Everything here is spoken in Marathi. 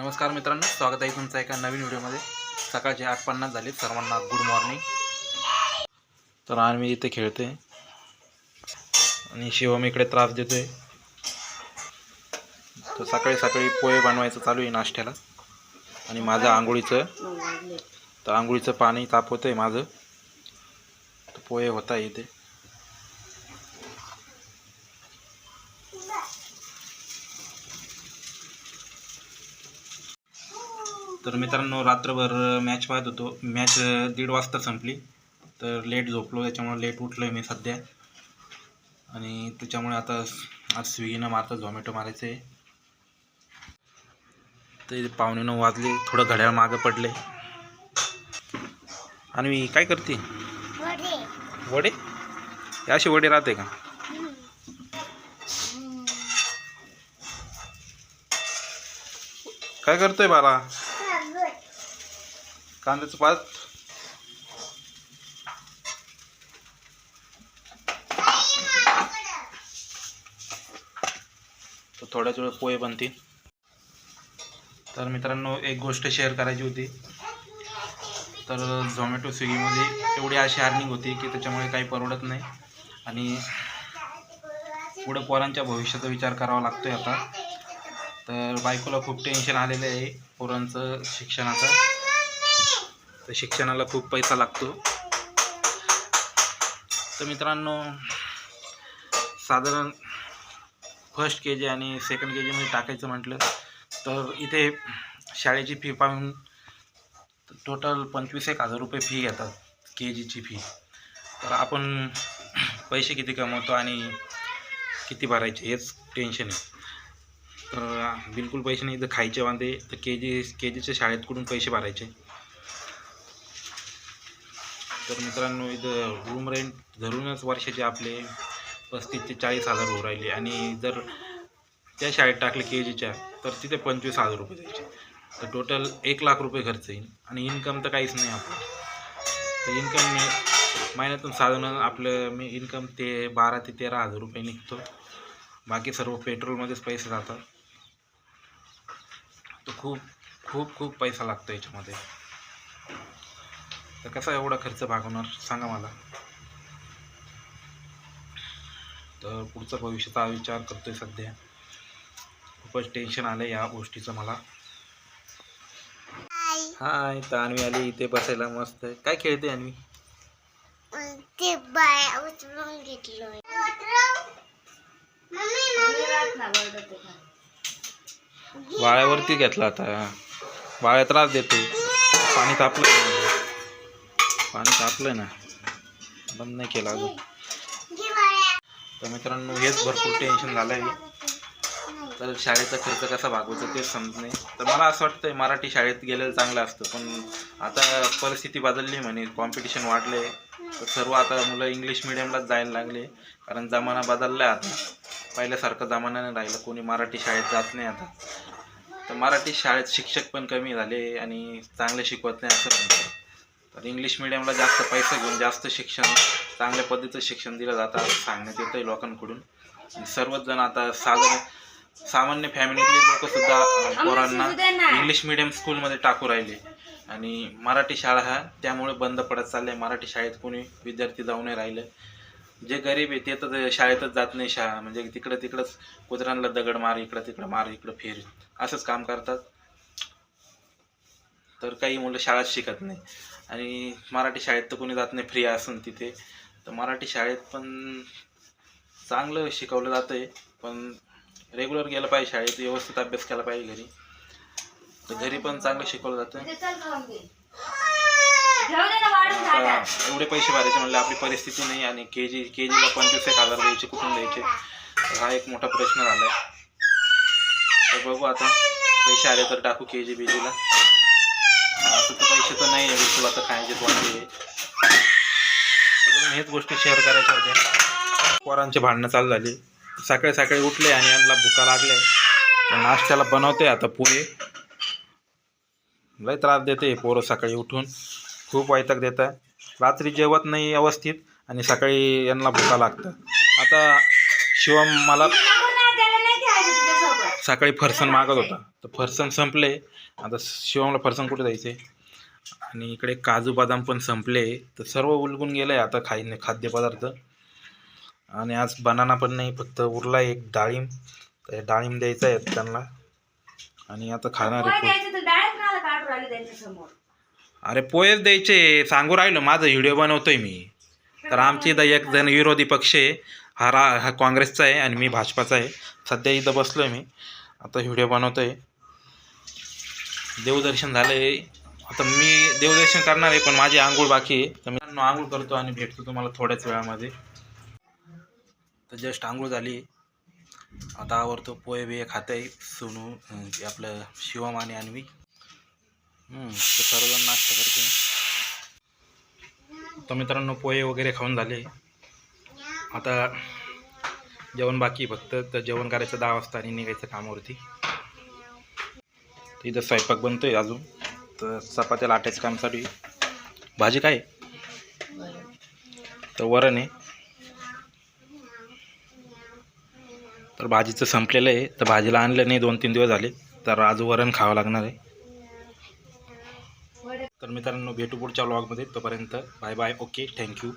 नमस्कार मित्रांनो स्वागत आहे तुमचं एका नवीन व्हिडिओमध्ये. सकाळचे आठ पन्नास झाले सर्वांना गुड मॉर्निंग तर आम्ही इथे खेळते आणि शिवम इकडे त्रास देतोय. तर सकाळी सकाळी पोहे बनवायचं चालू आहे नाश्त्याला. आणि माझं आंघोळीचं. तर आंघोळीचं पाणी तापवतं आहे माझं. तर पोहे होत आहे इथे. तर मित्रांनो रात्रभर मॅच पाहत होतो. मॅच दीड वाजता संपली. तर लेट झोपलो त्याच्यामुळे लेट उठलो आहे मी सध्या. आणि त्याच्यामुळे आता आज स्विगीनं मारतं झोमॅटो मारायचं. आहे ते पावणे नऊ वाजले थोडं घड्याळ मागं पडले. आणि मी काय करते? वडे. असे वडे राहते का? काय करतोय बाला कांद्याचं पात. तर थोड्याच वेळ पोहे बनतील. तर मित्रांनो एक गोष्ट शेअर करायची होती. तर झोमॅटो स्विगीमध्ये एवढी अशी अर्निंग होती की त्याच्यामुळे काही परवडत नाही. आणि पुढं पोरांच्या भविष्याचा विचार करावा लागतोय आता. तर बायकोला खूप टेन्शन आलेलं आहे पोरांचं शिक्षणाचं. तर शिक्षणाला खूप पैसा लागतो. तर मित्रांनो साधारण फर्स्ट के जी आणि सेकंड के जीमध्ये टाकायचं म्हटलं तर इथे शाळेची फी पाहून टोटल पंचवीस एक हजार रुपये फी घेतात के जीची फी तर आपण पैसे किती कमवतो आणि किती भरायचे हेच टेन्शन आहे. तर बिलकुल पैसे नाही इथं खायचे वांदे तर के जी के जीच्या शाळेत कुठून पैसे भरायचे? तर मित्रांनो इथं रूम रेंट धरूनच वर्षाचे आपले पस्तीस ते चाळीस हजार होऊ राहिले. आणि जर त्या शाळेत टाकले के जीच्या तर तिथे पंचवीस हजार रुपये द्यायचे तर टोटल एक लाख रुपये खर्च येईल. आणि इन्कम तर काहीच नाही आपलं. तर इन्कम मी महिन्यातून साधारण आपलं मी इन्कम ते बारा ते तेरा हजार रुपये निघतो. बाकी सर्व पेट्रोलमध्येच पैसे जातात. तर खूप खूप खूप पैसा लागतो याच्यामध्ये. तर कसा एवढा खर्च भागवणार? सांगा मला. तर पुढचा भविष्याचा विचार करतोय सध्या. खूपच टेन्शन आलं या गोष्टीचं मला. हाय तर अन्वी आली इथे बसायला मस्त काय खेळते अन्वी? ते बाया उचलून घेतलोय वाळ्यावरती घेतला आता. वाळ्या त्रास देतो. पाणी तापलं. पाणी तापलं ना. बंद नाही केलं अजून. तर मित्रांनो हेच भरपूर टेन्शन झालं आहे तर शाळेचा खर्च कसा भागवायचा तेच समजत नाही. तर मला असं वाटतं मराठी शाळेत गेलेलं चांगलं असतं. पण आता परिस्थिती बदलली म्हणे कॉम्पिटिशन वाढले तर सर्व आता मुलं इंग्लिश मिडियमलाच जायला लागले. कारण जमाना बदलला आहे आता. पहिल्यासारखा जमाना नाही राहिला. कोणी मराठी शाळेत जात नाही आता. तर मराठी शाळेत शिक्षक पण कमी झाले आणि चांगले शिकवत नाही असं म्हणतात. तर इंग्लिश मिडियमला जास्त पैसा घेऊन जास्त शिक्षण चांगल्या पद्धतीचं शिक्षण दिलं जातं असं सांगण्यात येतं आहे लोकांकडून सर्वच जण आता साधारण सामान्य फॅमिलीतले लोक सुद्धा पोरांना इंग्लिश मिडियम स्कूलमध्ये टाकू राहिले. आणि मराठी शाळा ह्या त्यामुळे बंद पडत चालल्या. मराठी शाळेत कोणी विद्यार्थी जाऊ नाही राहिले. जे गरीब आहे ते तर शाळेतच जात नाही शाळा. म्हणजे तिकडं तिकडंच कुत्र्यांना दगड मार इकडं तिकडं मार इकडं फेर. असंच काम करतात. तर काही मुलं शाळात शिकत नाही. आणि मराठी शाळेत तर कोणी जात नाही फ्री असून तिथे. तर मराठी शाळेत पण चांगलं शिकवलं जातं आहे पण रेग्युलर गेलं पाहिजे शाळेत व्यवस्थित अभ्यास केला पाहिजे घरी. तर घरी पण चांगलं शिकवलं जातं एवढे पैसे भरायचे म्हणले आपली परिस्थिती नाही आणि के जी के जीला पंचवीस एक हजार द्यायचे कुठून द्यायचे? तर हा एक मोठा प्रश्न झाला आहे तर बघू आता पैसे आले तर टाकू के जी बी जीला असं तर पैसे तर नाही आहे तुला तर खायचे वाटते. हेच गोष्टी शेअर करायच्या होत्या. पोरांचे भांडणं चालू झाली. सकाळी सकाळी उठले आणि यांना भुका लागले नाश्त्याला बनवते आता पोहे. लय त्रास देते पोरं सकाळी उठून. खूप वैताग देतं रात्री जेवत नाही व्यवस्थित आणि सकाळी यांना भुका लागतं आता शिवम मला सकाळी फरसन मागत होता. तर फरसन संपले. आता शिवमला फरसन कुठे जायचे? आणि इकडे काजू बदाम पण संपले. तर सर्व उलगून गेलं आहे आता खाई खाद्यपदार्थ. आणि आज बनाना पण नाही फक्त उरला एक डाळिंब. तर डाळिंब द्यायचं आहे त्यांना. आणि आता खाणार अरे पोहेच द्यायचे. सांगू राहिलो माझा व्हिडिओ बनवतोय मी. तर आमची इथं एक जण विरोधी पक्ष आहे. हा रा हा काँग्रेसचा आहे आणि मी भाजपाचा आहे. सध्या इथं बसलो आहे मी. आता व्हिडिओ बनवतो आहे देवदर्शन झालं आहे आता मी देवदर्शन करणार आहे पण माझी आंघोळ बाकी आहे. तर मी आंघोळ करतो आणि भेटतो तुम्हाला थोड्याच वेळामध्ये. तर जस्ट आंघोळ झाली. आता आवडतो पोहे बिहे खात आहे सोनू आपलं शिवम आणि मी तर सर्वजण नाश्ता करते तर मित्रांनो पोहे वगैरे खाऊन झाले. आता जेवण बाकी फक्त तर जेवण करायचं दहा वाजता आणि निघायचं कामावरती. इथं स्वयंपाक बनतोय अजून. तर चपात्या लाटायचं काम चालू आहे. भाजी काय? आहे? तर वरण आहे. तर भाजीचं संपलेलं आहे. तर भाजीला आणलं नाही दोन तीन दिवस झाले. तर आज वरण खावं लागणार आहे. तर मित्रांनो भेटू पुढच्या व्लॉगमध्ये तोपर्यंत बाय बाय. Okay thank you